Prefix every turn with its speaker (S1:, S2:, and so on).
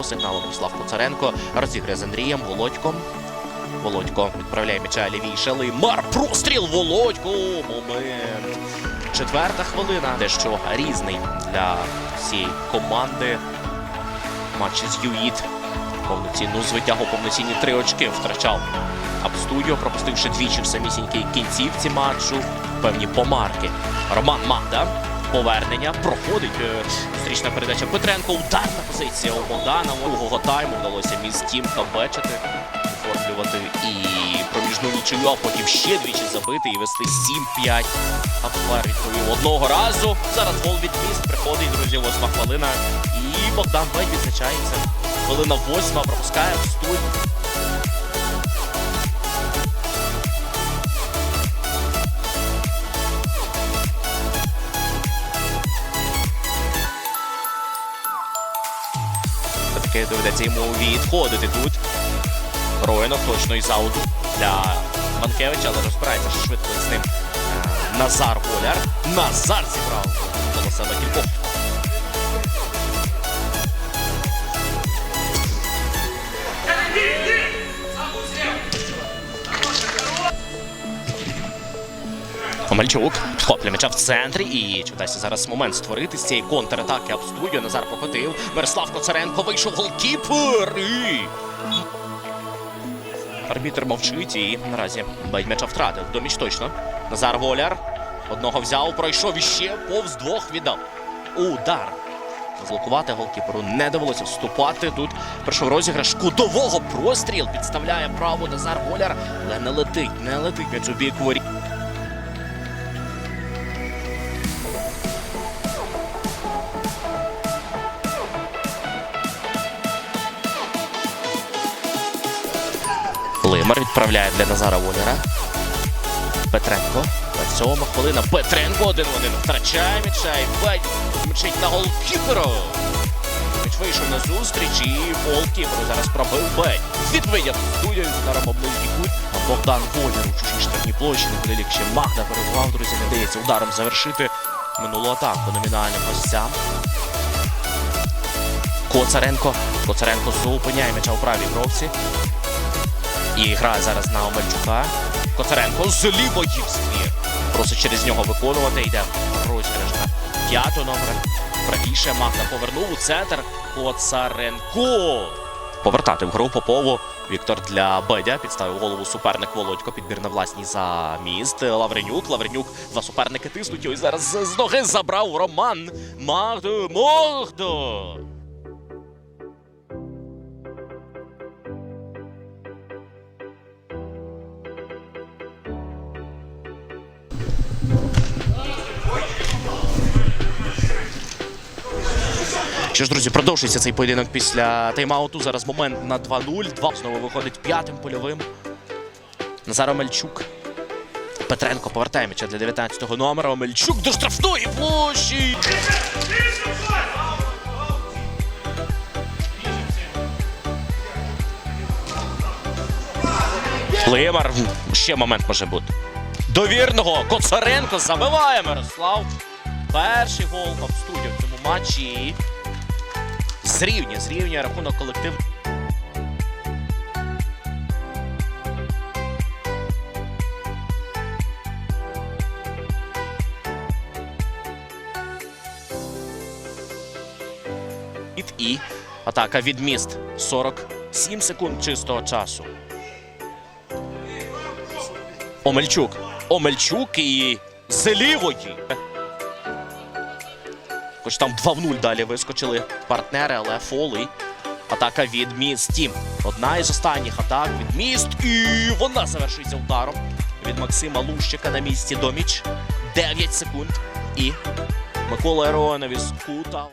S1: По сигналу Владислав Коцаренко розіграє з Андрієм Володьком. Володько відправляє м'яча лівіше. Леймар. Простріл Володько. Момент. Четверта хвилина. Дещо різний для всієї команди. Матч з ЮІТ. Повноцінну звитягу, повноцінні три очки втрачав Абстудіо, пропустивши двічі в самісінькій кінцівці матчу. Певні помарки. Роман Магда. Повернення проходить е, зустрічна передача Петренко. Ударна позиція у Богдана. Другого тайму вдалося між тім камбечити, оформлювати і проміжну нічию, а потім ще двічі забити і вести 7-5. А тепер відповів одного разу. Зараз гол від міст приходить, друзі, восьма хвилина. І Богдан Бей відзначається. Хвилина восьма пропускає в. Таки доведеться йому відходити тут. Роїнов точно із ауду для Манкевича, але розбирається швидко з ним. е, Назар Голяр. Назар зібрав до себе кількох. Омельчук підхоплює м'яча в центрі і чи вдасться зараз момент створити з цієї контратаки Абстудіо. Назар покотив. Мирослав Коцаренко вийшов голкіпер. І... Арбітр мовчить і наразі бейт м'яча втратив. Доміч точно. Назар Воляр. Одного взяв, пройшов іще, повз двох віддав. Удар. Злокувати голкіперу не довелося вступати. Тут прийшов розіграш кутового простріл. Підставляє право Назар Воляр. Але не летить, не летить м'яч у бік воріт. Відправляє для Назара Воляра. Петренко. 27 хвилина. Петренко один в один втрачає м'яча і бать мчить на голкіперу. М'яч вийшов на зустріч і голкіперу зараз пробив беть. Відвидяв студію з ударом об ближній кут. А Богдан Воляр у чужій штрафній площі. Неподалік ще Магда перебував, друзі, не дається ударом завершити минулу атаку номінальним гостям. Коцаренко. Коцаренко зупиняє м'яча у правій бровці. І грає зараз на Омельчука. Коцаренко з лівої ствір. Просить через нього виконувати. Йде розіграш на п'ятого номера. Правіше Магда повернув у центр. Коцаренко. Повертати в гру Попову. Віктор для Бедя підставив голову суперник Володько. Підбір на власній за міст. Лавренюк. Лавренюк. Два суперники тиснуть. І зараз з ноги забрав Роман. Магдо. Магдо. Що ж, друзі, продовжується цей поєдинок після тайм-ауту. Зараз момент на 2-0. Два знову виходить п'ятим польовим. Назар Омельчук. Петренко повертає м'яча для 19-го номера. Омельчук до штрафної площі. Лимар. Ще момент може бути. Довірного Коцаренко забиває Мирослав. Перший гол в студію в цьому матчі. І Зрівнює, зрівнює рахунок колектив. І атака від міст. 47 секунд чистого часу. Омельчук. Омельчук і з лівої. Хоч там 2 в 0 далі вискочили партнери, але фоли. атака від міст Тім. Одна із останніх атак від міст. І вона завершується ударом від Максима Лущика на місці Доміч. 9 секунд. І Микола Еронові з кута.